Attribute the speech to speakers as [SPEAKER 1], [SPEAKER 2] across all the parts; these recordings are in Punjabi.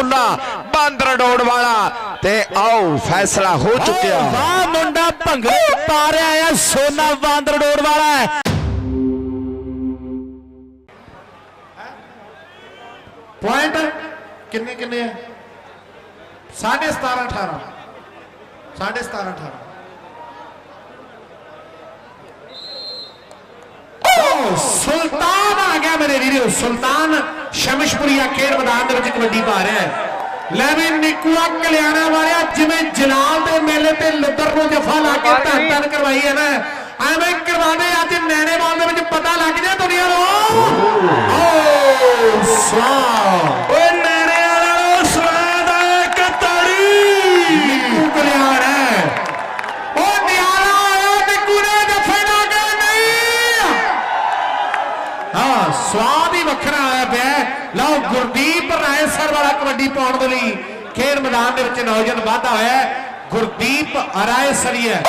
[SPEAKER 1] ਸੋਨਾ ਬਾਂਦਰ ਡੋੜ ਵਾਲਾ ਤੇ ਆਓ ਫੈਸਲਾ ਹੋ ਚੁੱਕਿਆ
[SPEAKER 2] ਵਾਹ ਮੁੰਡਾ ਭੰਗੜੇ ਪਾ ਰਿਹਾ ਆ ਸੋਨਾ ਬਾਂਦਰ ਡੋੜ ਵਾਲਾ ਹੈ
[SPEAKER 3] ਪੁਆਇੰਟ ਕਿੰਨੇ ਕਿੰਨੇ ਹੈ 17.5 18 17.5 18 ਓ ਸੁਲਤਾਨ ਆ ਗਿਆ ਮੇਰੇ ਵੀਰੋ ਸੁਲਤਾਨ ਸ਼ਮਸ਼ਪੁਰੀਆ ਖੇਡ ਮੈਦਾਨ ਦੇ ਵਿੱਚ ਕਬੱਡੀ ਪਾ ਰਿਹਾ ਹੈ। ਲੈ ਵੀ ਨਿਕੂਆ ਕਲਿਆਣਾ ਵਾਲਿਆ ਜਿਵੇਂ ਜਲਾਲ ਦੇ ਮੇਲੇ ਤੇ ਲੁੱਦਰ ਨੂੰ ਜਫਾ ਲਾ ਕੇ ਧੰਨ ਧੰਨ ਕਰਵਾਈ ਹੈ ਨਾ। ਐਵੇਂ ਕਰਵਾਣੇ ਅੱਜ ਨੈਣੇਵਾਲ ਦੇ ਵਿੱਚ ਪਤਾ ਲੱਗ ਜਾ ਦੁਨੀਆ ਨੂੰ। ਓ ਸਵਾਹ।
[SPEAKER 2] ਓਏ ਸਵਾਦ
[SPEAKER 3] ਹੀ ਵੱਖਰਾ ਆਇਆ ਪਿਆ ਲਓ, ਗੁਰਦੀਪ ਰਾਏਸਰ ਵਾਲਾ ਕਬੱਡੀ ਪਾਉਣ ਦੇ ਲਈ ਖੇਡ ਮੈਦਾਨ ਦੇ ਵਿੱਚ ਨੌਜਵਾਨ ਵਾਧਾ ਹੋਇਆ ਗੁਰਦੀਪ ਰਾਏਸਰੀਆ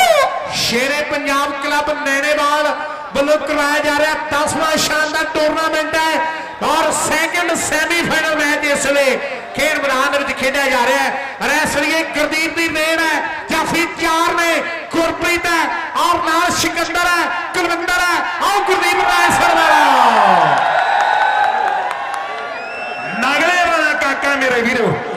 [SPEAKER 3] ਸ਼ੇਰੇ ਪੰਜਾਬ ਕਲੱਬ ਨੈਣੇਵਾਲ ਵੱਲੋਂ ਕਰਵਾਇਆ ਜਾ ਰਿਹਾ 10ਵਾਂ ਸ਼ਾਨਦਾਰ ਟੂਰਨਾਮੈਂਟ ਹੈ। ਔਰ ਸੈਕੰਡ ਸੈਮੀਫਾਈਨਲ ਮੈਚ ਇਸ ਵੇਲੇ ਖੇਡ ਮੈਦਾਨ ਦੇ ਵਿੱਚ ਖੇਡਿਆ ਜਾ ਰਿਹਾ ਹੈ। ਰੈਸਲੀਏ ਗੁਰਦੀਪ ਦੀ ਦੇਣ ਹੈ ਜਾਫੀ ਚਾਰ ਨੇ, ਗੁਰਪ੍ਰੀਤ ਹੈ ਔਰ ਨਾਲ ਸਿਕੰਦਰ ਹੈ, ਕੁਲਵਿੰਦਰ ਹੈ ਆਓ ਗੁਰਦੀਪ ਰਾਏਸਰ ਵਾਲਾ
[SPEAKER 2] ਨਗਲੇ ਵਾਲਾ ਕਾਕਾ ਮੇਰੇ ਵੀਰੋ।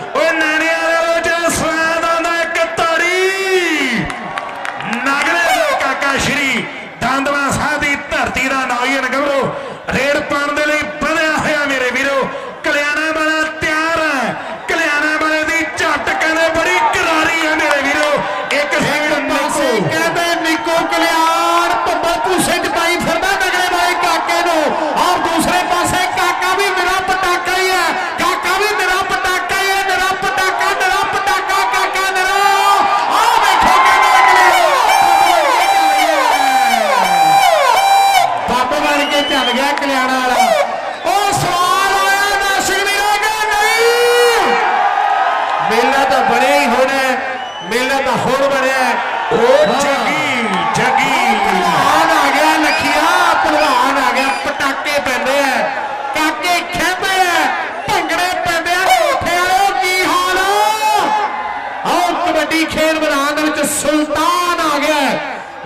[SPEAKER 3] ਖੇਡ ਮੈਦਾਨ ਦੇ ਵਿੱਚ ਸੁਲਤਾਨ ਆ ਗਿਆ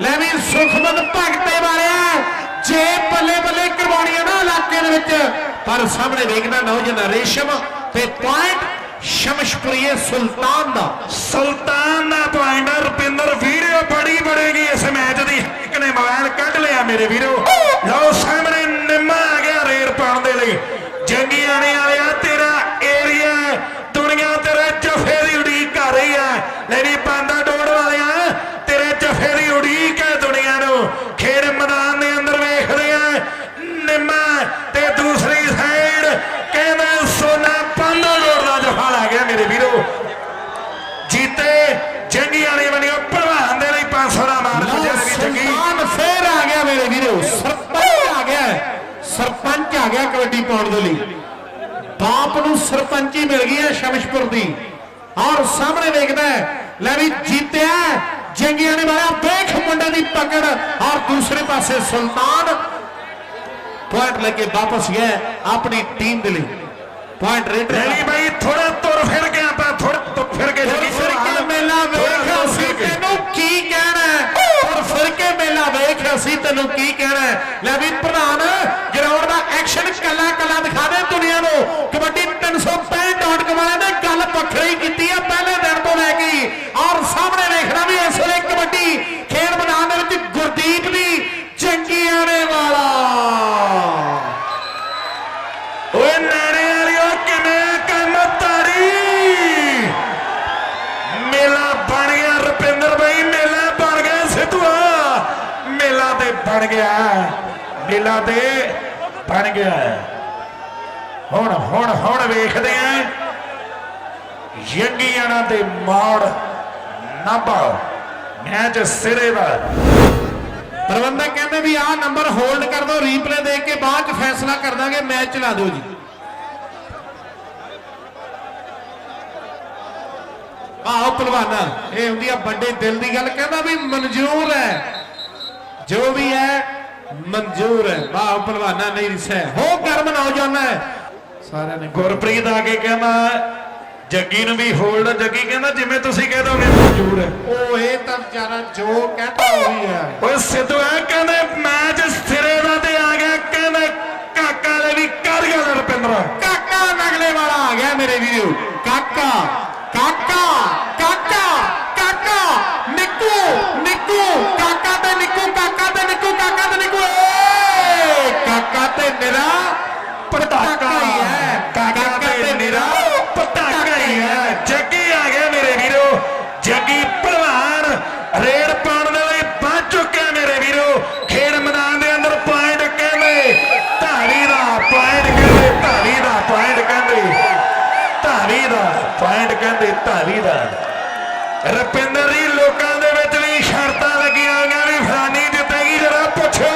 [SPEAKER 3] ਲੈ ਵੀ ਸੁਖਮਨ ਭਗਤੇ ਵਾਲਿਆ ਜੇ ਬੱਲੇ ਬੱਲੇ ਕਰਵਾਉਣੀਆਂ ਨਾ ਇਲਾਕੇ ਦੇ ਵਿੱਚ, ਪਰ ਸਾਹਮਣੇ ਵੇਖਦਾ ਨੌਜਵਾਨ ਰੇਸ਼ਮ ਤੇ ਪੁਆਇੰਟ ਸ਼ਮਸ਼ਪੁਰੀਏ ਸੁਲਤਾਨ ਦਾ।
[SPEAKER 2] ਸੁਲਤਾਨ ਦਾ ਪੁਆਇੰਟ ਰੁਪਿੰਦਰ ਵੀਡੀਓ ਬੜੀ ਬੜੇਗੀ ਇਸ ਮੈਚ ਦੀ। ਇੱਕ ਨੇ ਮੋਬਾਈਲ ਕੱਢ ਲਿਆ ਮੇਰੇ ਵੀਰੋ। ਲਓ ਸਾਹਮਣੇ ਨਿੰਮਾ ਆ ਗਿਆ ਰੇਡ ਪਾਉਣ ਦੇ ਲਈ। ਜੰਗੀ ਆਣੇ ਵਾਲਿਆ ਤੇਰਾ ਏਰੀਆ ਦੁਨੀਆ ਤੇਰੇ ਜਫੇ ਦੀ ਉਡੀਕ ਕਰ ਰਹੀ ਹੈ ਲੈਣੀ ਪਾਂਦਾ ਡੋੜ ਵਾਲਿਆ ਤੇਰੇ ਜਫੇ ਦੀ ਉਡੀਕ ਹੈ ਦੁਨੀਆ ਨੂੰ ਖੇਡ ਮੈਦਾਨ ਦੇ ਅੰਦਰ ਵੇਖਦੇ ਆ ਨਿੰਮਾ ਤੇ ਦੂਸਰੀ ਸਾਈਡ ਕਹਿੰਦਾ ਸੋਨਾ ਪਾਂਦਾ ਡੋੜ ਦਾ ਜਫਾ ਲੱਗ ਗਿਆ ਮੇਰੇ ਵੀਰੋ ਜੀਤੇ ਜੰਗੀ ਵਾਲੇ ਬਣਿਓ ਭਲਵਾਨ ਦੇ ਲਈ 500 ਦਾ ਮਾਨ
[SPEAKER 3] ਲਓ,
[SPEAKER 2] ਪੁੱਜਿਆ ਵੀ ਜੰਗੀ
[SPEAKER 3] ਸੁਲਤਾਨ ਫੇਰ ਆ ਗਿਆ ਮੇਰੇ ਵੀਰੋ ਸਰਪੰਚ ਆ ਗਿਆ ਹੈ। ਸਰਪੰਚ ਆ ਗਿਆ ਕਬੱਡੀ ਪਾਉਣ ਦੇ ਲਈ। ਬਾਪ ਨੂੰ ਸਰਪੰਚੀ ਮਿਲ ਗਈ ਹੈ ਸ਼ਮਸ਼ਪੁਰ ਦੀ। ਔਰ ਸਾਹਮਣੇ ਵੇਖਦਾ ਹੈ, ਲੈ ਵੀ ਜੀਤਿਆ ਜੰਗੀਆਂ ਨੇ ਮਾਰਿਆ ਵੇਖ ਮੁੰਡੇ ਦੀ ਪਕੜ। ਔਰ ਦੂਸਰੇ ਪਾਸੇ ਸੁਲਤਾਨ ਪੁਆਇੰਟ ਲੈ ਕੇ ਵਾਪਸ ਗਿਆ ਹੈ ਆਪਣੀ ਟੀਮ ਦੇ ਲਈ। ਪੁਆਇੰਟ ਰੇਟ
[SPEAKER 2] ਰੈਲੀ ਬਾਈ ਥੋੜਾ ਤੁਰ ਫਿਰ ਕੇ ਆਪਾਂ ਥੋੜਾ ਤੁਰ ਫਿਰ ਕੇ ਜੰਗੀ
[SPEAKER 3] ਫਿਰ ਕੇ। ਮੇਲਾ ਵੇਖ ਅਸੀਂ ਤੈਨੂੰ ਕੀ ਕਹਿਣਾ ਹੈ? ਔਰ ਫਿਰ ਕੇ ਮੇਲਾ ਵੇਖ ਅਸੀਂ ਤੈਨੂੰ ਕੀ ਕਹਿਣਾ ਹੈ? ਲੈ ਵੀ ਪ੍ਰਧਾਨ ਗਰਾਊਂਡ ਦਾ ਐਕਸ਼ਨ ਕੱਲਾ ਕੱਲਾ
[SPEAKER 2] ਬਣ ਗਿਆ। ਮੇਲਾ ਤੇ ਬਣ ਗਿਆ। ਹੁਣ ਹੁਣ ਹੁਣ ਵੇਖਦੇ ਆਂ। ਯੰਗੀਆਣਾ ਦੇ ਮੋੜ ਨਾਭਾ ਮੈਚ ਸਿਰੇ ਦਾ।
[SPEAKER 3] ਪ੍ਰਬੰਧਕ ਕਹਿੰਦੇ ਵੀ ਆਹ ਨੰਬਰ ਹੋਲਡ ਕਰ ਦਿਓ ਰੀਪਲੇ ਦੇਖ ਕੇ ਬਾਅਦ ਚ ਫੈਸਲਾ ਕਰ ਦਾਂਗੇ, ਮੈਚ ਚਲਾ ਦਿਓ ਜੀ। ਆਹੋ ਪਹਿਲਵਾਨਾ, ਇਹ ਹੁੰਦੀ ਆ ਵੱਡੇ ਦਿਲ ਦੀ ਗੱਲ, ਕਹਿੰਦਾ ਵੀ ਮਨਜ਼ੂਰ ਹੈ। ਜੋ ਵੀ ਹੈ ਮਨਜ਼ੂਰ ਹੈ। ਵਾਹ ਪਹਿਲਵਾਨਾ ਨਹੀਂ ਰਿਸੈ। ਹੋ ਕਰਮ ਨੌਜਵਾਨ ਹੈ। ਸਾਰਿਆਂ ਨੇ
[SPEAKER 2] ਗੁਰਪ੍ਰੀਤ ਆ ਕੇ ਕਹਿੰਦਾ ਜੱਗੀ ਨੂੰ ਵੀ ਹੋਲਡ ਜੱਗੀ ਕਹਿੰਦਾ ਜਿਵੇਂ ਤੁਸੀਂ ਕਹਿ ਦੋਗੇ ਮਨਜ਼ੂਰ ਹੈ।
[SPEAKER 3] ਉਹ ਇਹ ਤਾਂ ਵਿਚਾਰਾ ਜੋ ਕਹਿੰਦਾ ਉਹੀ ਹੈ।
[SPEAKER 2] ਓਏ ਸਿੱਧੂ ਆ ਕਹਿੰਦੇ ਮੈਚ ਸਿਰੇ ਦਾ ਤੇ ਆ ਗਿਆ। ਕਹਿੰਦੇ ਕਾਕਾ ਲੈ ਵੀ ਕਰ ਗਿਆ ਰੁਪਿੰਦਰ।
[SPEAKER 3] ਕਾਕਾ ਨਗਲੇ ਵਾਲਾ ਆ ਗਿਆ ਮੇਰੇ ਵੀਰੋ। ਕਾਕਾ ਕਾਕਾ।
[SPEAKER 2] 20 ਰਪਿੰਦਰ ਜੀ, ਲੋਕਾਂ ਦੇ ਵਿੱਚ ਵੀ ਸ਼ਰਤਾਂ ਲੱਗੀਆਂ ਗਈਆਂ ਵੀ ਫਲਾਨੀ ਜਿੱਤੇਗੀ ਜਰਾ ਪੁੱਛੋ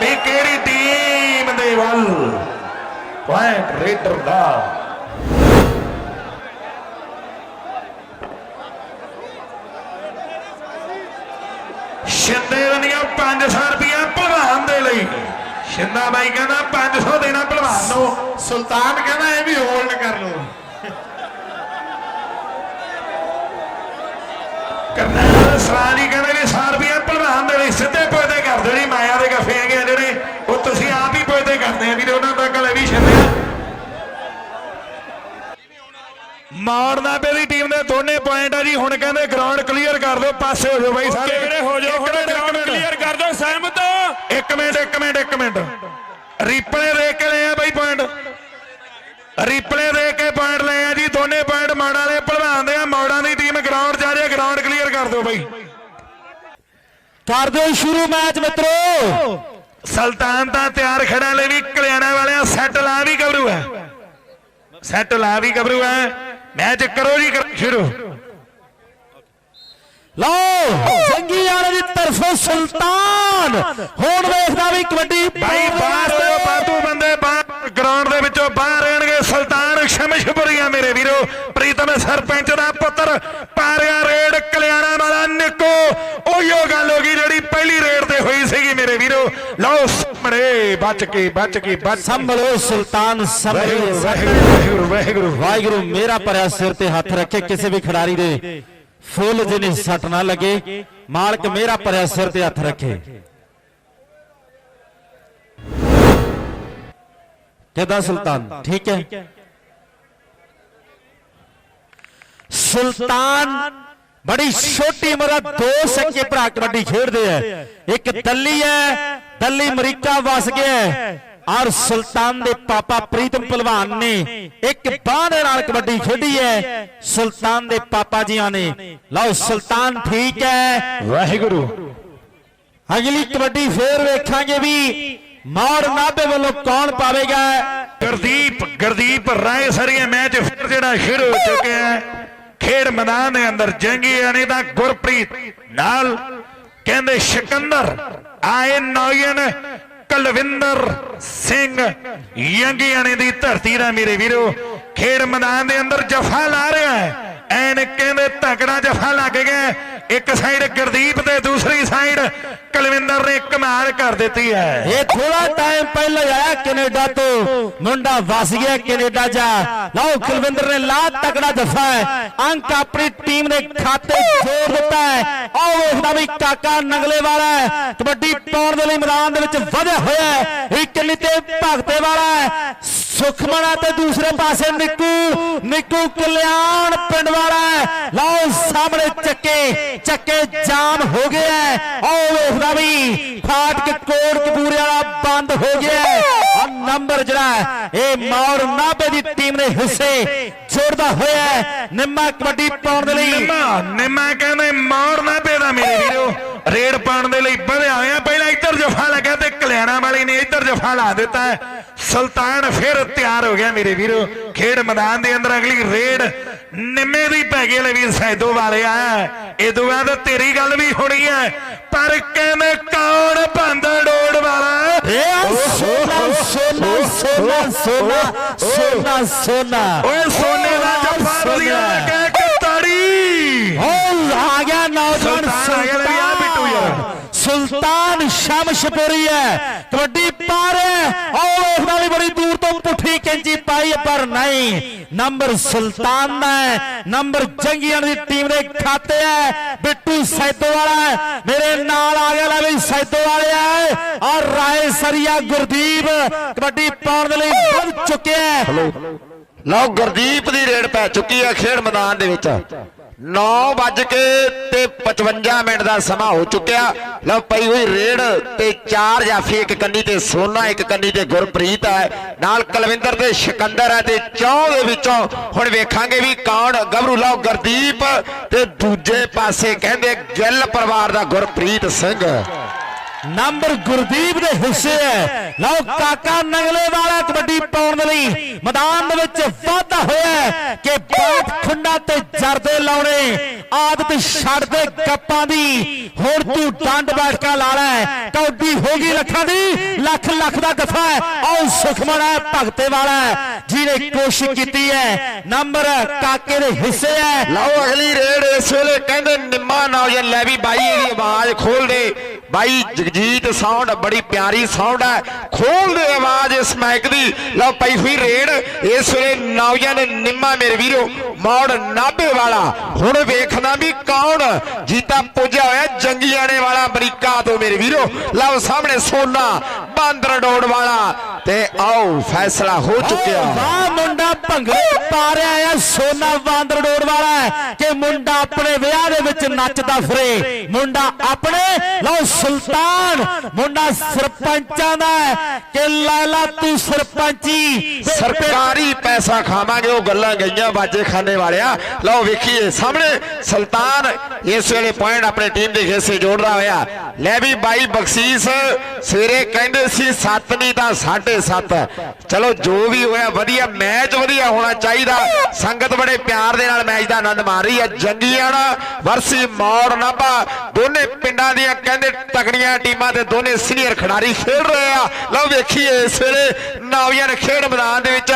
[SPEAKER 2] ਵੀ ਕਿਹੜੀ ਟੀਮ ਦੇ ਵੱਲ ਪੁਆਇੰਟ ਰੇਡਰ ਦਾ। ਸ਼ਿੰਦੇ ਦੀਆਂ 500 ਰੁਪਇਆ ਭਲਵਾਨ ਦੇ ਲਈ। ਸ਼ਿੰਦਾ ਬਾਈ ਕਹਿੰਦਾ 500 ਦੇਣਾ ਭਲਵਾਨ ਨੂੰ।
[SPEAKER 3] ਸੁਲਤਾਨ ਕਹਿੰਦਾ, ਇਹ ਵੀ ਹੋਲਡ ਕਰ ਲਓ।
[SPEAKER 2] ਕਰਨੈਲ ਸਰਾਣੀ ਕਹਿੰਦੇ ਵੀ 100 ਰੁਪਇਆ ਭਲਵਾਨ ਦੇ ਲਈ ਸਿੱਧੇ ਪੁੱਜਦੇ ਕਰ ਦੇਣੀ ਮਾਇਆ ਦੇ ਗੱਫੇ ਹੈਗੇ ਆ ਜਿਹੜੇ ਉਹ ਤੁਸੀਂ ਆਪ ਹੀ ਪੁੱਜਦੇ ਕਰਦੇ ਆ ਵੀਰੇ ਉਹਨਾਂ ਦਾ ਗਲੇ ਵੀ ਛਿੰਦੇ ਆ ਮਾਰਨਾ ਦੀ ਟੀਮ ਦੇ ਦੋਨੇ ਪੁਆਇੰਟ ਆ ਜੀ ਹੁਣ ਕਹਿੰਦੇ ਗਰਾਊਂਡ ਕਲੀਅਰ ਕਰ ਦਿਓ ਪਾਸੇ ਹੋ ਜਾਓ ਬਾਈ ਸਾਰੇ।
[SPEAKER 4] ਕਿਹੜੇ ਹੋ ਜਾਓ ਹੁਣ ਗਰਾਊਂਡ। ਕਲੀਅਰ ਕਰ ਦਿਓ ਸਹਿਮਤ
[SPEAKER 2] ਇੱਕ ਮਿੰਟ ਇੱਕ ਮਿੰਟ ਇੱਕ ਮਿੰਟ। ਰੀਪਲੇ ਦੇਖ ਕੇ ਲਏ ਆ ਬਾਈ ਪੁਆਇੰਟ ਰੀਪਲੇ ਦੇਖ ਕੇ ਪੁਆਇੰਟ ਲਏ ਆ ਜੀ ਦੋਨੇ ਪੁਆਇੰਟ ਮਾੜਾ ਵਾਲੇ ਭਲਵਾਨ ਦੇ ਆ ਮੌੜਾਂ ਦੀ ਟੀਮ ਗਰਾਊਂਡ ਜਾ ਰਹੀ ਹੈ ਗਰਾਊਂਡ ਕਲੀਅਰ ਕਰ ਦਿਓ ਬਾਈ
[SPEAKER 5] ਕਰ ਦਿਓ ਸ਼ੁਰੂ ਮੈਚ ਮਿੱਤਰੋ।
[SPEAKER 2] ਸੁਲਤਾਨ ਤਾਂ ਤਿਆਰ ਖੜਾ ਲੈ ਵੀ ਕਲਿਆਣਾ ਵਾਲਿਆਂ ਸੈੱਟ ਲਾ ਵੀ ਗੱਭਰੂ ਹੈ। ਸੈੱਟ ਲਾ ਵੀ ਗੱਭਰੂ ਹੈ। ਮੈਚ ਕਰੋ ਜੀ ਸ਼ੁਰੂ।
[SPEAKER 5] ਲਓ ਜੰਗੀ ਵਾਲੇ ਦੀ ਤਰਫੋਂ ਸੁਲਤਾਨ। ਹੁਣ ਵੇਖਦਾ ਵੀ ਕਬੱਡੀ
[SPEAKER 2] ਭਾਈ ਬਾਹਰ ਹੋ ਬਾਤੂ ਬੰਦੇ ਬਾਹਰ ਗਰਾਊਂਡ ਦੇ ਵਿੱਚੋਂ ਬਾਹਰ ਰਹਿਣਗੇ ਸੁਲਤਾਨ ਸ਼ਮਸ਼ਪੁਰੀਆ ਮੇਰੇ ਵੀਰੋ ਪ੍ਰੀਤਮ ਸਰਪੰਚ ਦਾ ਪੁੱਤਰ ਪਾਰਿਆ ਰੇਡ ਕਲਿਆਣਾ ਵਾਲਾ ਨਿੱਕੋ। ਉਹੀਓ ਗੱਲ ਹੋ ਗਈ ਜਿਹੜੀ ਪਹਿਲੀ ਰੇਡ ਤੇ ਹੋਈ ਸੀਗੀ ਮੇਰੇ ਵੀਰੋ। ਲਓ ਸਾਹਮਣੇ ਬਚ ਕੇ ਬਚ ਕੇ ਬਚ
[SPEAKER 5] ਸੰਭਲੋ ਸੁਲਤਾਨ ਸੰਭਲੋ।
[SPEAKER 2] ਵਾਹਿਗੁਰੂ ਵਾਹਿਗੁਰੂ। ਵਾਹਿਗੁਰੂ
[SPEAKER 5] ਮੇਰਾ ਭਰਿਆ ਸਿਰ ਤੇ ਹੱਥ ਰੱਖੇ ਕਿਸੇ ਵੀ ਖਿਡਾਰੀ ਦੇ। ਫੁੱਲ ਜਿਹਨੇ ਸੱਟ ਨਾ ਲੱਗੇ ਮਾਲਕ ਮੇਰਾ ਭਰਿਆ ਸਿਰ ਤੇ ਹੱਥ ਰੱਖੇ। ਕਿਦਾਂ ਸੁਲਤਾਨ? ਠੀਕ ਹੈ? ਸੁਲਤਾਨ ਬੜੀ ਛੋਟੀ ਉਮਰ ਦਾ ਦੋ ਸੱਕੇ ਭਰਾ ਕਬੱਡੀ ਖੇਡਦੇ ਐ ਇੱਕ ਦੱਲੀ ਹੈ ਦੱਲੀ ਅਮਰੀਕਾ ਵਸ ਗਿਆ ਔਰ ਸੁਲਤਾਨ ਦੇ ਪਾਪਾ ਪ੍ਰੀਤਮ ਪਹਿਲਵਾਨ ਨੇ ਇੱਕ ਬਾਹ ਦੇ ਨਾਲ ਕਬੱਡੀ ਖੇਡੀ ਹੈ। ਸੁਲਤਾਨ ਦੇ ਪਾਪਾ ਜੀਆਂ ਨੇ। ਲਓ ਸੁਲਤਾਨ ਠੀਕ ਹੈ।
[SPEAKER 2] ਵਾਹਿਗੁਰੂ।
[SPEAKER 5] ਅਗਲੀ ਕਬੱਡੀ ਫੇਰ ਵੇਖਾਂਗੇ ਵੀ ਮੌੜ ਨਾਭੇ ਵੱਲੋਂ ਕੌਣ ਪਾਵੇਗਾ।
[SPEAKER 2] ਗੁਰਦੀਪ ਗੁਰਦੀਪ ਰਾਏ ਸਰੀਏ ਮੈਚ ਫਿਰ ਜਿਹੜਾ ਸ਼ੁਰੂ ਹੋ ਚੁੱਕਿਆ ਹੈ। ਖੇਡ ਮੈਦਾਨ ਦੇ ਅੰਦਰ ਜੰਗੀ ਜੰਗੀਆਣੀ ਦਾ ਗੁਰਪ੍ਰੀਤ ਨਾਲ ਕਹਿੰਦੇ ਸਿਕੰਦਰ ਆਏ ਨੌਜਨ ਕੁਲਵਿੰਦਰ ਸਿੰਘ ਯੰਗੀਆਣੀ ਦੀ ਧਰਤੀ ਦਾ ਮੇਰੇ ਵੀਰੋ, ਖੇਡ ਮੈਦਾਨ ਦੇ ਅੰਦਰ ਜਫਾ ਲਾ ਰਿਹਾ ਹੈ। ਐਨ ਕਹਿੰਦੇ ਤਕੜਾ ਜਫਾ ਲੱਗ ਗਿਆ ਇੱਕ ਸਾਈਡ ਗੁਰਦੀਪ ਤੇ ਦੂਸਰੀ ਸਾਈਡ ਕੁਲਵਿੰਦਰ ਨੇ ਕਮਾਲ ਕਰ ਦਿੱਤੀ ਹੈ।
[SPEAKER 5] ਇਹ ਥੋੜਾ ਟਾਈਮ ਪਹਿਲਾਂ ਆਇਆ ਕੈਨੇਡਾ ਤੋਂ। ਮੁੰਡਾ ਵਸ ਗਿਆ ਕੈਨੇਡਾ ਜਾ। ਲਓ, ਕੁਲਵਿੰਦਰ ਨੇ ਲਾ ਤਕੜਾ ਜਫਾ ਅੰਕ ਆਪਣੀ ਟੀਮ ਦੇ ਖਾਤੇ ਜੋੜ ਦਿੱਤਾ ਹੈ। ਆਓ ਵੇਖਦਾ ਵੀ ਕਾਕਾ ਨਗਲੇ ਵਾਲਾ ਹੈ। ਕਬੱਡੀ ਪਾਉਣ ਦੇ ਲਈ ਮੈਦਾਨ ਦੇ ਵਿੱਚ ਵਧਿਆ ਹੋਇਆ ਹੈ। ਇੱਕ ਤੇ ਭਗਤੇ ਵਾਲਾ ਹੈ। ਸੁਖਮਣਾ ਤੇ ਦੂਸਰੇ ਪਾਸੇ ਨਿੱਕੂ ਨਿੱਕੂ ਕਲਿਆਣ ਪਿੰਡ ਵਾਲਾ ਹੈ ਲਓ ਸਾਹਮਣੇ ਚੱਕੇ ਚੱਕੇ ਜਾਮ ਹੋ ਗਿਆ ਹੈ ਆਓ ਵੇਖਦਾ ਵੀ ਫਾਟਕ ਕੋੜ ਕਪੂਰੇ ਵਾਲਾ ਬੰਦ ਹੋ ਗਿਆ ਹੈ ਆ ਨੰਬਰ ਜਿਹੜਾ ਹੈ, ਇਹ ਮੌੜ ਨਾਭੇ ਦੀ ਟੀਮ ਦੇ ਹਿੱਸੇ ਜੋੜਦਾ ਹੋਇਆ ਹੈ ਨਿੰਮਾ ਕਬੱਡੀ ਪਾਉਣ ਦੇ ਲਈ
[SPEAKER 2] ਨਿੰਮਾ ਨਿੰਮਾ ਕਹਿੰਦੇ ਮੌੜ ਨਾ ਪੈਦਾ ਮੇਰੇ ਵੀਰੋ ਰੇਡ ਪਾਉਣ ਦੇ ਲਈ ਵਧਿਆ ਹੋਇਆ ਪਹਿਲਾਂ ਇੱਧਰ ਜਫਾ ਲੱਗਾ ਤੇ ਕਲਿਆਣਾ ਵਾਲੀ ਨੇ ਇੱਧਰ ਜਫਾ ਲਾ ਦਿੱਤਾ ਹੈ। ਸੁਲਤਾਨ ਫਿਰ ਤਿਆਰ ਹੋ ਗਿਆ ਮੇਰੇ ਵੀਰੋ। ਖੇਡ ਮੈਦਾਨ ਦੇ ਅੰਦਰ ਅਗਲੀ ਰੇਡ ਨਿੰਮੇ ਦੀ ਪੈ ਗਈ ਲਵੀਰ ਸੈਦੋ ਵਾਲੇ ਆ। ਇਹ ਤੋਂ ਬਾਅਦ ਤੇਰੀ ਗੱਲ ਵੀ ਹੋਣੀ ਹੈ। ਪਰ ਕਹਿੰਦੇ ਕੌਣ ਬੰਦਾ ਡੋੜ ਵਾਲਾ?
[SPEAKER 5] ਏ ਸੋਨਾ ਸੋਨਾ ਸੋਨਾ ਸੋਨਾ ਸੋਨਾ ਸੋਨਾ।
[SPEAKER 2] ਓਏ ਸੋਨੇ ਦਾ ਜਫਾ ਵਧੀਆ ਕਹਿ ਕੇ ਤਾੜੀ
[SPEAKER 5] ਓ ਆ ਗਿਆ ਨੌਜਵਾਨ
[SPEAKER 2] ਸੁਲਤਾਨ ਆ ਗਿਆ ਲੈ ਬਿੱਟੂ ਯਾਰ।
[SPEAKER 5] ਸੁਲਤਾਨ ਸ਼ਮ ਸ਼ਪੋਰੀ ਹੈ। ਕਬੱਡੀ ਪਾਰ ਹੈ। ਉਹ ਵੀ ਬੜੀ ਦੂਰ ਤੋਂ ਪੁੱਠੀ ਕੈਂਚੀ ਪਾਈ, ਪਰ ਨਹੀਂ। ਨੰਬਰ ਸੁਲਤਾਨ ਦਾ ਹੈ। ਨੰਬਰ ਜੰਗੀਆਂ ਦੀ ਟੀਮ ਦੇ ਖਾਤੇ ਹੈ। ਬਿੱਟੂ ਸੈਦੋ ਵਾਲਾ ਮੇਰੇ ਨਾਲ ਆ ਗਿਆ ਲੈ ਵੀ ਸੈਦੋ ਵਾਲੇ ਹੈ ਔਰ ਰਾਏ ਸਰੀਆ ਗੁਰਦੀਪ ਕਬੱਡੀ ਪਾਉਣ ਦੇ ਲਈ ਵੱਧ ਚੁੱਕਿਆ
[SPEAKER 1] ਲਓ, ਗੁਰਦੀਪ ਦੀ ਰੇਡ ਪੈ ਚੁੱਕੀ ਹੈ ਖੇਡ ਮੈਦਾਨ ਦੇ ਵਿੱਚ। 9 ਵੱਜ ਕੇ ਤੇ 55 ਮਿੰਟ ਦਾ ਸਮਾਂ ਹੋ ਚੁੱਕਿਆ। ਲਓ ਪਈ ਹੋਈ ਰੇਡ ਤੇ ਚਾਰ ਜਾਫੀ ਇੱਕ ਕੰਨੀ ਤੇ ਸੋਨਾ, ਇੱਕ ਕੰਨੀ ਤੇ ਗੁਰਪ੍ਰੀਤ ਹੈ ਨਾਲ ਕਲਵਿੰਦਰ ਤੇ ਸਿਕੰਦਰ ਹੈ ਤੇ ਚੌਂ ਦੇ ਵਿੱਚੋਂ ਹੁਣ ਵੇਖਾਂਗੇ ਵੀ ਕੌਣ ਗੱਭਰੂ। ਲਓ ਗੁਰਦੀਪ ਤੇ ਦੂਜੇ ਪਾਸੇ ਕਹਿੰਦੇ ਗਿੱਲ ਪਰਿਵਾਰ ਦਾ ਗੁਰਪ੍ਰੀਤ ਸਿੰਘ।
[SPEAKER 5] ਨੰਬਰ ਗੁਰਦੀਪ ਦੇ ਹਿੱਸੇ ਹੈ। ਲਓ ਕਾਕਾ ਨਗਲੇ ਵਾਲਾ ਕਬੱਡੀ ਪਾਉਣ ਦੇ ਲਈ ਮੈਦਾਨ ਦੇ ਵਿੱਚ ਵਾਧਾ ਹੋਇਆ ਹੈ ਕਿ ਬਾਤ ਖੁੰਡਾ ਤੇ ਜਰਦੇ ਲਾਉਣੇ, ਆਦਤ ਛੱਡ ਦੇ ਗੱਪਾਂ ਦੀ। ਹੁਣ ਤੂੰ ਡੰਡ ਬੈਠਕਾ ਲਾ ਲੈ। ਕੌਡੀ ਹੋ ਗਈ ਲੱਖਾਂ ਦੀ, ਲੱਖ ਲੱਖ ਦਾ ਦਫਾ ਹੈ। ਆਓ ਸੁਖਮਨ ਹੈ, ਭਗਤੇ ਵਾਲਾ ਜਿਹਨੇ ਕੋਸ਼ਿਸ਼ ਕੀਤੀ ਹੈ। ਨੰਬਰ ਕਾਕੇ ਦੇ ਹਿੱਸੇ ਹੈ।
[SPEAKER 1] ਲਓ ਅਗਲੀ ਰੇਡ ਇਸ ਵੇਲੇ ਕਹਿੰਦੇ ਨਿੰਮਾ ਨੌਜਵਾਨ ਲੈ ਵੀ ਬਾਈ, ਇਹਦੀ ਆਵਾਜ਼ ਖੋਲ ਦੇ। ਬਾਈ ਜਗਜੀਤ ਸਾਊਂਡ ਬੜੀ ਪਿਆਰੀ ਸਾਊਂਡ ਹੈ। ਖੋਲ ਦੇ ਆਵਾਜ਼ ਇਸ ਮਾਈਕ ਦੀ। ਲਓ ਪਈ ਹੋਈ ਰੇਡ। ਇਸ ਵੇਲੇ ਨੌਜਵਾਨ ਨਿੰਮਾ ਮੇਰੇ ਵੀਰੋ, ਮੌੜ ਨਾਭੇ ਵਾਲਾ। ਹੁਣ ਵੇਖਣਾ ਵੀ ਕੌਣ ਜੀਤਾ ਪੁੱਜਿਆ ਹੋਇਆ ਜੰਗੀਆਣੇ ਵਾਲਾ ਬਰੀਕਾ ਤੋਂ ਮੇਰੇ ਵੀਰੋ। ਲਓ ਸਾਹਮਣੇ ਸੋਨਾ, ਬਾਂਦਰ ਡੋੜ ਵਾਲਾ। ਤੇ ਆਓ ਫੈਸਲਾ ਹੋ ਚੁੱਕਿਆ।
[SPEAKER 5] ਵਾਹ ਮੁੰਡਾ ਭੰਗੜੇ ਪਾ ਰਿਹਾ ਆ ਸੋਨਾ ਬਾਂਦਰ ਡੋੜ ਵਾਲਾ ਹੈ ਕਿ ਮੁੰਡਾ ਆਪਣੇ ਵਿਆਹ ਦੇ ਵਿੱਚ ਨੱਚਦਾ ਫਿਰੇ। ਮੁੰਡਾ ਆਪਣੇ ਲਓ ਸੁਲਤਾਨ ਮੁੰਡਾ ਸਰਪੰਚਾਂ ਦਾ ਕਿ ਲਾਲਾ ਤੂੰ ਸਰਪੰਚੀ।
[SPEAKER 1] ਸਰਕਾਰੀ ਪੈਸਾ ਖਾਵਾਂਗੇ ਉਹ ਗੱਲਾਂ ਗਈਆਂ ਬਾਜੇ ਖਾਨੇ ਵਾਲਿਆ। ਲਓ ਵੇਖੀਏ ਸਾਹਮਣੇ ਸੁਲਤਾਨ ਇਸ ਵੇਲੇ ਪੁਆਇੰਟ ਆਪਣੇ ਟੀਮ ਦੇ ਹਿੱਸੇ ਜੋੜਦਾ ਹੋਇਆ। ਲੈ ਵੀ ਬਾਈ ਬਖਸ਼ੀਸ ਸਵੇਰੇ ਕਹਿੰਦੇ ਸੀ 7 ਨਹੀਂ ਤਾਂ 7.5 ਚਲੋ, ਜੋ ਵੀ ਹੋਇਆ, ਵਧੀਆ, ਮੈਚ ਵਧੀਆ ਹੋਣਾ ਚਾਹੀਦਾ। ਸੰਗਤ ਬੜੇ ਪਿਆਰ ਦੇ ਨਾਲ ਮੈਚ ਦਾ ਆਨੰਦ ਮਾਰ ਰਹੀ ਹੈ। ਜੰਗੀਆਣਾ ਵਰਸੀ ਮੌੜ ਨਾਭਾ ਦੋਨੇ ਪਿੰਡਾਂ ਦੀਆਂ ਕਹਿੰਦੇ ਤਕੜੀਆਂ ਟੀਮਾਂ ਤੇ ਦੋਨੇ ਸੀਨੀਅਰ ਖਿਡਾਰੀ ਖੇਡ ਰਹੇ ਆ। ਲਓ, ਵੇਖੀਏ ਇਸ ਵੇਲੇ ਨੌਜਵਾਨ ਖੇਡ ਮੈਦਾਨ ਦੇ ਵਿੱਚ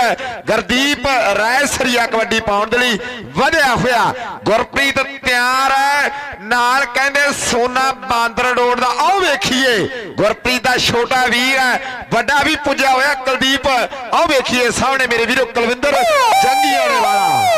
[SPEAKER 1] ਗਰਦੀਪ ਰਾਏ ਸਰੀਆ ਕਬੱਡੀ ਪਾਉਣ ਦੇ ਲਈ ਵਧਿਆ ਹੋਇਆ। ਗੁਰਪ੍ਰੀਤ ਤਿਆਰ ਹੈ। ਨਾਲ ਕਹਿੰਦੇ ਸੋਨਾ ਬਾਂਦਰ ਰੋਡ ਦਾ। ਆਓ ਵੇਖੀਏ। ਗੁਰਪ੍ਰੀਤ ਦਾ ਛੋਟਾ ਵੀਰ ਹੈ। ਵੱਡਾ ਵੀ ਪੁੱਜ ਪੁੱਜਿਆ ਹੋਇਆ ਕੁਲਦੀਪ। ਆਓ ਵੇਖੀਏ ਸਾਹਮਣੇ ਮੇਰੇ ਵੀਰੋ ਕੁਲਵਿੰਦਰ ਜੰਗੀਆਣੇ ਵਾਲਾ।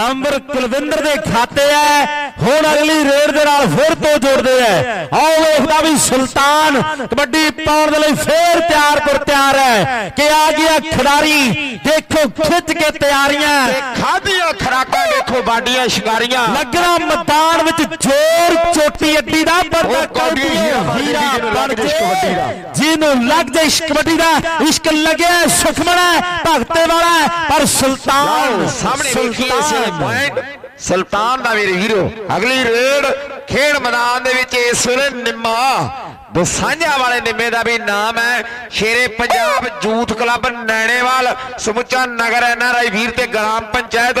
[SPEAKER 5] ਨੰਬਰ ਕੁਲਵਿੰਦਰ ਦੇ ਖਾਤੇ ਹੈ ਹੁਣ ਅਗਲੀ ਰੇਡ ਦੇ ਨਾਲ ਫਿਰ ਤੋਂ ਜੋੜਦੇ ਹੈ ਆਓ ਵੇਖਦਾ ਵੀ ਸੁਲਤਾਨ ਕਬੱਡੀ ਪਾਉਣ ਦੇ ਲਈ ਫੇਰ ਤਿਆਰ ਪਰ ਤਿਆਰ ਹੈ ਕਿ ਆ ਗਿਆ ਖਿਡਾਰੀ। ਦੇਖੋ ਖਿੱਚ ਕੇ ਤਿਆਰੀਆਂ।
[SPEAKER 1] ਖਾਦੀਆਂ ਖਰਾਕਾਂ ਦੇਖੋ ਬਾਡੀਆਂ ਸ਼ਿਕਾਰੀਆਂ।
[SPEAKER 5] ਲੱਗਣਾ ਮੈਦਾਨ ਵਿੱਚ ਜ਼ੋਰ ਚੋਟੀ ਅੱਡੀ ਦਾ ਬੰਦਾ
[SPEAKER 1] ਕੌਡੀ ਹੀਰਾ ਬਣ ਜੇ, ਜਿਹਨੂੰ ਲੱਗ ਜੇ ਇਸ ਕਬੱਡੀ ਦਾ।
[SPEAKER 5] ਜਿਹਨੂੰ ਲੱਗ ਜੇ ਇਸ ਕਬੱਡੀ ਦਾ ਇਸ਼ਕ ਲੱਗਿਆ ਸੁਖਮਨ ਹੈ ਭਗਤੇ ਵਾਲਾ ਪਰ ਸੁਲਤਾਨ
[SPEAKER 1] ਸਾਹਮਣੇ ਵੇਖੀਏ ਇਸ ਪੁਆਇੰਟ ਸੁਲਤਾਨ ਦਾ ਮੇਰੇ ਵੀਰੋ ਅਗਲੀ ਰੇਡ ਖੇਡ ਮੈਦਾਨ ਦੇ ਵਿੱਚ ਇਸ ਵੇਲੇ ਨਿੰਮਾ ਦਸਾਂਝਾ ਵਾਲੇ ਨਿੰਮੇ ਦਾ ਵੀ ਨਾਮ ਹੈ। ਸ਼ੇਰੇ ਪੰਜਾਬ ਯੂਥ ਕਲੱਬ ਨੈਣੇਵਾਲ, ਸਮੁੱਚਾ ਨਗਰ ਐਨਆਰਆਈ ਵੀਰ ਤੇ ਗ੍ਰਾਮ ਪੰਚਾਇਤ,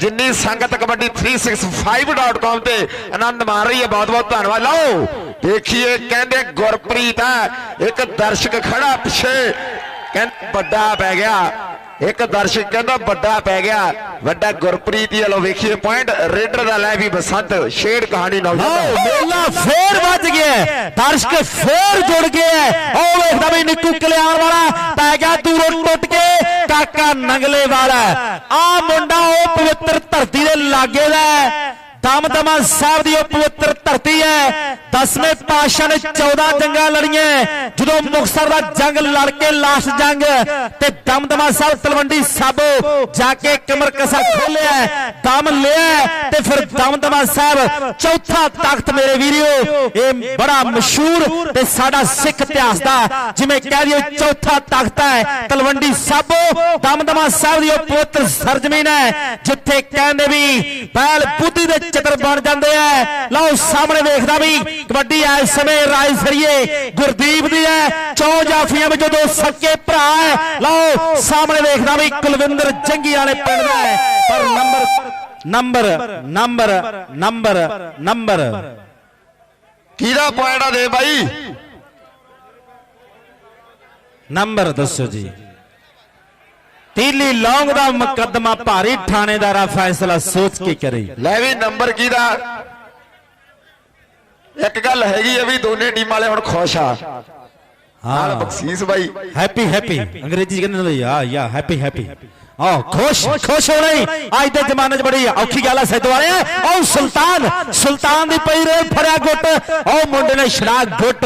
[SPEAKER 1] ਜਿੰਨੀ ਸੰਗਤ ਕਬੱਡੀ 365.com ਤੇ ਆਨੰਦ ਮਾਰ ਰਹੀ ਹੈ। ਬਹੁਤ ਬਹੁਤ ਧੰਨਵਾਦ। ਲਓ, ਦੇਖੀਏ, ਕਹਿੰਦੇ ਗੁਰਪ੍ਰੀਤ ਹੈ, ਇੱਕ ਦਰਸ਼ਕ ਖੜਾ ਪਿੱਛੇ, ਕਹਿੰਦੇ ਵੱਡਾ ਪੈ ਗਿਆ। ਇੱਕ ਦਰਸ਼ਕ ਕਹਿੰਦਾ ਵੱਡਾ ਪੈ ਗਿਆ। ਵੱਡਾ ਗੁਰਪ੍ਰੀਤ ਹੀ ਵੇਖੀਏ ਪੁਆਇੰਟ ਰੇਡਰ ਦਾ ਲੈ ਵੀ ਬਸੰਤ, ਸ਼ੇਰ ਕਹਾਣੀ ਨਾਲ
[SPEAKER 5] ਮੇਲਾ ਫੇਰ ਵੱਜ ਗਿਆ ਦਰਸ਼ਕ ਫੇਰ ਜੁੜ ਗਿਆ ਉਹ ਵੇਖਦਾ ਵੀ ਨਿੱਕੂ ਕਲਿਆਣ ਵਾਲਾ ਪੈ ਗਿਆ ਦੂਰੋਂ ਟੁੱਟ ਕੇ। ਕਾਕਾ ਨੰਗਲੇ ਵਾਲਾ ਆ ਮੁੰਡਾ ਉਹ ਪਵਿੱਤਰ ਧਰਤੀ ਦੇ ਲਾਗੇ ਦਾ ਦਮਦਮਾ ਸਾਹਿਬ ਦੀ ਉਹ ਪਵਿੱਤਰ ਧਰਤੀ ਹੈ। ਦਸਵੇਂ ਪਾਤਸ਼ਾਹ ਨੇ 14 ਜੰਗਾਂ ਲੜੀਆਂ ਜਦੋਂ ਮੁਕਤਸਰ ਦਾ ਜੰਗ ਲੜ ਕੇ ਲਾਸਟ ਜੰਗ, ਤੇ ਦਮਦਮਾ ਸਾਹਿਬ ਤਲਵੰਡੀ ਸਾਬੋ ਜਾ ਕੇ ਕਮਰ ਕਸਾ ਖੋਲਿਆ ਦਮ ਲਿਆ ਤੇ ਫਿਰ ਦਮਦਮਾ ਸਾਹਿਬ ਚੌਥਾ ਤਖਤ ਮੇਰੇ ਵੀਰਿਓ, ਇਹ ਬੜਾ ਮਸ਼ਹੂਰ ਤੇ ਸਾਡਾ ਸਿੱਖ ਇਤਿਹਾਸ ਦਾ, ਜਿਵੇਂ ਕਹਿ ਦਿਓ ਚੌਥਾ ਤਖਤ ਹੈ। ਤਲਵੰਡੀ ਸਾਬੋ ਦਮਦਮਾ ਸਾਹਿਬ ਦੀ ਉਹ ਪਵਿੱਤਰ ਸਰਜ਼ਮੀਨ ਹੈ, ਜਿੱਥੇ ਕਹਿੰਦੇ ਵੀ, ਬੈਲ ਬੁੱਧੀ ਦੇ ਚਿੱਤਰ ਬਣ ਜਾਂਦੇ ਆ। ਲਓ ਸਾਹਮਣੇ ਵੇਖਦਾ ਵੀ ਕਬੱਡੀ ਇਸ ਸਮੇਂ ਰਾਜ ਸਰੀਏ ਗੁਰਦੀਪ ਦੀ ਹੈ ਚੌ ਜਾਫੀਆਂ ਵਿੱਚੋਂ ਦੋ ਸੱਕੇ ਭਰਾ ਹੈ। ਲਓ ਸਾਹਮਣੇ ਵੇਖਦਾ ਵੀ ਕੁਲਵਿੰਦਰ ਜੰਗੀ ਵਾਲੇ ਪਿੰਡ ਦਾ ਹੈ। ਪਰ number number number number number.
[SPEAKER 1] ਕਿਹਦਾ ਪੁਆਇੰਟ ਆ ਦੇ ਬਾਈ?
[SPEAKER 5] ਨੰਬਰ ਦੱਸੋ ਜੀ। ਤੀਲੀ ਲੌਂਗ ਦਾ ਮੁਕੱਦਮਾ ਭਾਰੀ ਥਾਣੇਦਾਰਾ ਫੈਸਲਾ ਸੋਚ ਕੇ ਕਰੇ?
[SPEAKER 1] ਲੈ ਵੀ ਨੰਬਰ ਕਿਹਦਾ ਇੱਕ ਗੱਲ ਹੈਗੀ ਆ ਵੀ ਦੋਨੇ ਟੀਮਾਂ ਵਾਲੇ ਹੁਣ ਖੁਸ਼ ਆ।
[SPEAKER 5] ਹਾਂ।
[SPEAKER 1] ਬਖਸ਼ੀਸ ਬਾਈ।
[SPEAKER 5] ਹੈਪੀ ਹੈਪੀ ਅੰਗਰੇਜ਼ੀ ਕਹਿੰਦੇ ਨੇ ਯਾ ਯਾ ਹੈਪੀ ਹੈਪੀ ਆ ਖੁਸ਼ ਖੁਸ਼ ਹੀ। ਅੱਜ ਦੇ ਜ਼ਮਾਨੇ 'ਚ ਬੜੀ ਔਖੀ ਗੱਲ ਹੈ ਸੈਦੋ ਵਾਲੇ ਉਹ ਸੁਲਤਾਨ ਸੁਲਤਾਨ ਦੀ ਪਈ ਰੇ ਫੜਿਆ ਗੁੱਟ। ਉਹ ਮੁੰਡੇ ਨੇ ਛੜਾ ਗੁੱਟ।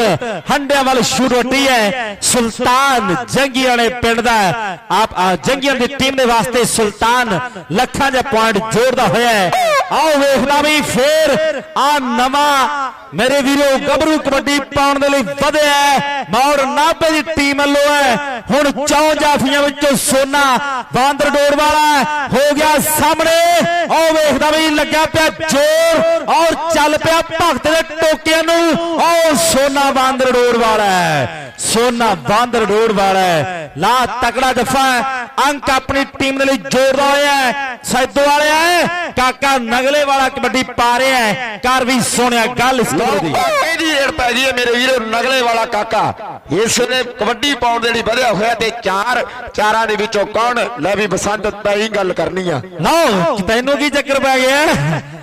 [SPEAKER 5] ਹੰਡਿਆਂ ਵੱਲ ਸ਼ੂ ਰੋਟੀ ਹੈ। ਸੁਲਤਾਨ ਜੰਗੀਆਂ ਨੇ ਪਿੰਡ ਦਾ ਹੈ। ਆਪ ਜੰਗੀਆਂ ਦੀ ਟੀਮ ਦੇ ਵਾਸਤੇ ਸੁਲਤਾਨ ਲੱਖਾਂ ਦੇ ਪੁਆਇੰਟ ਜੋੜਦਾ ਹੋਇਆ ਹੈ। ਆਓ ਵੇਖਦਾ ਵੀ ਫੇਰ ਆ ਨਵਾਂ ਮੇਰੇ ਵੀਰੋ, ਗੱਭਰੂ ਕਬੱਡੀ ਪਾਉਣ ਦੇ ਲਈ ਵਧਿਆ ਹੈ। ਨਾਭੇ ਦੀ ਟੀਮ ਵੱਲੋਂ ਹੈ। ਹੁਣ ਚੌਂ ਜਾਫੀਆਂ ਵਿੱਚੋਂ ਸੋਨਾ ਬਾਂਦਰ ਡੋਰ ਵਾਲਾ ਹੋ। ਗਿਆ ਸਾਹਮਣੇ। ਉਹ ਵੇਖਦਾ ਵੀ ਲੱਗਿਆ ਪਿਆ ਜ਼ੋਰ ਔਰ ਚੱਲ ਪਿਆ ਭਗਤ ਦੇ ਟੋਕਿਆਂ ਨੂੰ। ਉਹ ਸੋਨਾ ਬਾਂਦਰ ਡੋਰ ਵਾਲਾ ਹੈ। ਸੋਨਾ ਬਾਂਦਰ ਡੋਰ ਵਾਲਾ ਹੈ। ਲਾ ਤਕੜਾ ਜਫਾ ਅੰਕ ਆਪਣੀ ਟੀਮ ਦੇ ਲਈ ਜੋੜਦਾ ਹੋਇਆ ਹੈ। ਸੈਦੋ ਵਾਲਿਆ ਕਾਕਾ ਨਗਲੇ ਵਾਲਾ ਕਬੱਡੀ ਪਾ ਰਿਹਾ ਹੈ। ਕਰ ਵੀ ਸੋਹਣਿਆ, ਗੱਲ ਇਸ
[SPEAKER 1] ਲਓ ਕਾਕੇ ਦੀ ਏੜ ਪੈ ਹੈ ਮੇਰੇ ਵੀਰੋ ਨਗਲੇ ਵਾਲਾ ਕਾਕਾ। ਇਸ ਨੇ ਕਬੱਡੀ ਪਾਉਣ ਦੇ ਲਈ ਵਧਿਆ ਹੋਇਆ ਤੇ ਚਾਰ ਚਾਰਾਂ ਦੇ ਵਿੱਚੋਂ ਕੌਣ? ਲੈ ਵੀ ਬਸੰਤ ਤੈਂ ਗੱਲ ਕਰਨੀ ਆ।
[SPEAKER 5] ਲਓ ਤੈਨੂੰ ਕੀ ਚੱਕਰ ਪੈ ਗਿਆ?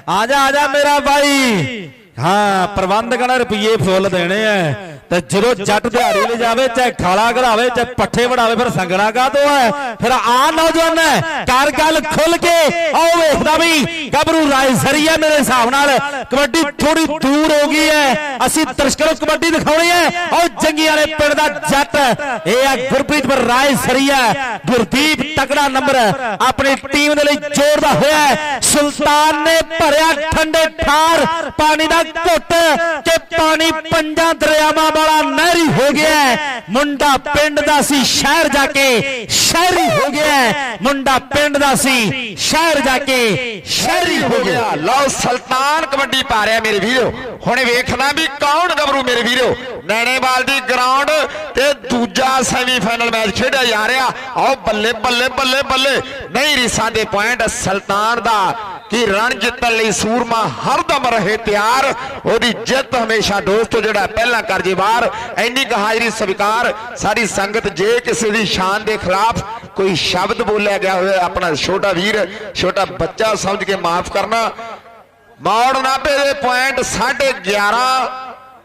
[SPEAKER 5] ਆ ਜਾ ਆ ਜਾ ਮੇਰਾ ਭਾਈ ਹਾਂ ਪ੍ਰਬੰਧਕਾਂ ਨੇ ਰੁਪਏ ਫੁੱਲ ਦੇਣੇ ਆ। ਤੇ ਜਦੋਂ ਜੱਟ ਦਿਹਾੜੀ ਲੈ ਜਾਵੇ ਚਾਹੇ ਖਾਲਾ ਘੜਾਵੇ ਚਾਹੇ ਪੱਠੇ ਵੜਾਵੇ ਫਿਰ ਸੰਗਣਾ ਕਾਹਤੋਂ ਹੈ? ਫਿਰ ਆ ਨੌਜਵਾਨ ਹੈ, ਕਰ ਗੱਲ ਖੁੱਲ ਕੇ ਆਓ ਵੇਖਦਾ ਵੀ ਗੱਭਰੂ ਰਾਏ ਸਰੀਆ ਮੇਰੇ ਹਿਸਾਬ ਨਾਲ ਕਬੱਡੀ ਥੋੜੀ ਦੂਰ ਹੋ ਗਈ ਹੈ। ਅਸੀਂ ਦਰਸ਼ਕਾਂ ਕਬੱਡੀ ਦਿਖਾਉਣੀ ਹੈ। ਆਓ ਜੰਗੀ ਵਾਲੇ ਪਿੰਡ ਦਾ ਜੱਟ ਇਹ ਆ ਗੁਰਪ੍ਰੀਤ ਪਰ ਰਾਏ ਸਰੀਆ। ਗੁਰਦੀਪ ਤਕੜਾ ਨੰਬਰ ਆਪਣੀ ਟੀਮ ਦੇ ਲਈ ਜੋੜਦਾ ਹੋਇਆ ਹੈ। ਸੁਲਤਾਨ ਨੇ ਭਰਿਆ ਠੰਡੇ ਠਾਰ। ਪਾਣੀ ਦਾ ਘੁੱਟ ਕਿ ਪਾਣੀ ਪੰਜਾਂ ਦਰਿਆਵਾਂ ਵਾਲਾ ਨਹਿਰੀ ਹੋ ਗਿਆ। ਮੁੰਡਾ ਪਿੰਡ ਦਾ ਸੀ ਸ਼ਹਿਰ ਜਾ ਕੇ ਸ਼ਹਿਰੀ ਹੋ ਗਿਆ। ਮੁੰਡਾ ਪਿੰਡ ਦਾ ਸੀ ਸ਼ਹਿਰ ਜਾ ਕੇ ਸ਼ਹਿਰੀ ਹੋ ਗਿਆ।
[SPEAKER 1] ਲਓ ਸੁਲਤਾਨ ਕਬੱਡੀ ਪਾ ਰਿਹਾ ਮੇਰੇ ਵੀਰੋ। ਹੁਣ ਵੇਖਣਾ ਵੀ ਕੌਣ ਗੱਭਰੂ ਮੇਰੇ ਵੀਰੋ। ਨੈਣੇਵਾਲ ਦੀ ਗਰਾਊਂਡ ਸੈਮੀਫਾਈਨਲ ਮੈਚ ਖੇਡਿਆ ਜਾ ਰਿਹਾ। ਆਓ ਬੱਲੇ ਬੱਲੇ ਬੱਲੇ ਬੱਲੇ। ਨਹੀਂ ਰੀਸਾਂ ਦੇ ਪੁਆਇੰਟ ਸੁਲਤਾਨ ਦਾ ਕਿ ਰਣ ਜਿੱਤਣ ਲਈ ਸੂਰਮਾ ਹਰਦਮ ਰਹੇ, ਤਿਆਰ। ਉਹਦੀ ਜਿੱਤ ਹਮੇਸ਼ਾ ਦੋਸਤੋ ਜਿਹੜਾ ਪਹਿਲਾਂ ਕਰ ਜੇ ਵਾਰ। ਇੰਨੀ ਹਾਜ਼ਰੀ ਸਵੀਕਾਰ। ਸਾਰੀ ਸੰਗਤ ਜੇ ਕਿਸੇ ਦੀ ਸ਼ਾਨ ਦੇ ਖਿਲਾਫ ਕੋਈ ਸ਼ਬਦ ਬੋਲਿਆ ਗਿਆ ਹੋਵੇ, ਆਪਣਾ ਛੋਟਾ ਵੀਰ, ਛੋਟਾ ਬੱਚਾ ਸਮਝ ਕੇ ਮਾਫ ਕਰਨਾ। ਮੌੜ ਨਾਭੇ ਦੇ ਪੁਆਇੰਟ 11.5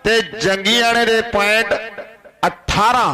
[SPEAKER 1] ਤੇ ਜੰਗੀਆਣੇ ਦੇ ਪੁਆਇੰਟ 18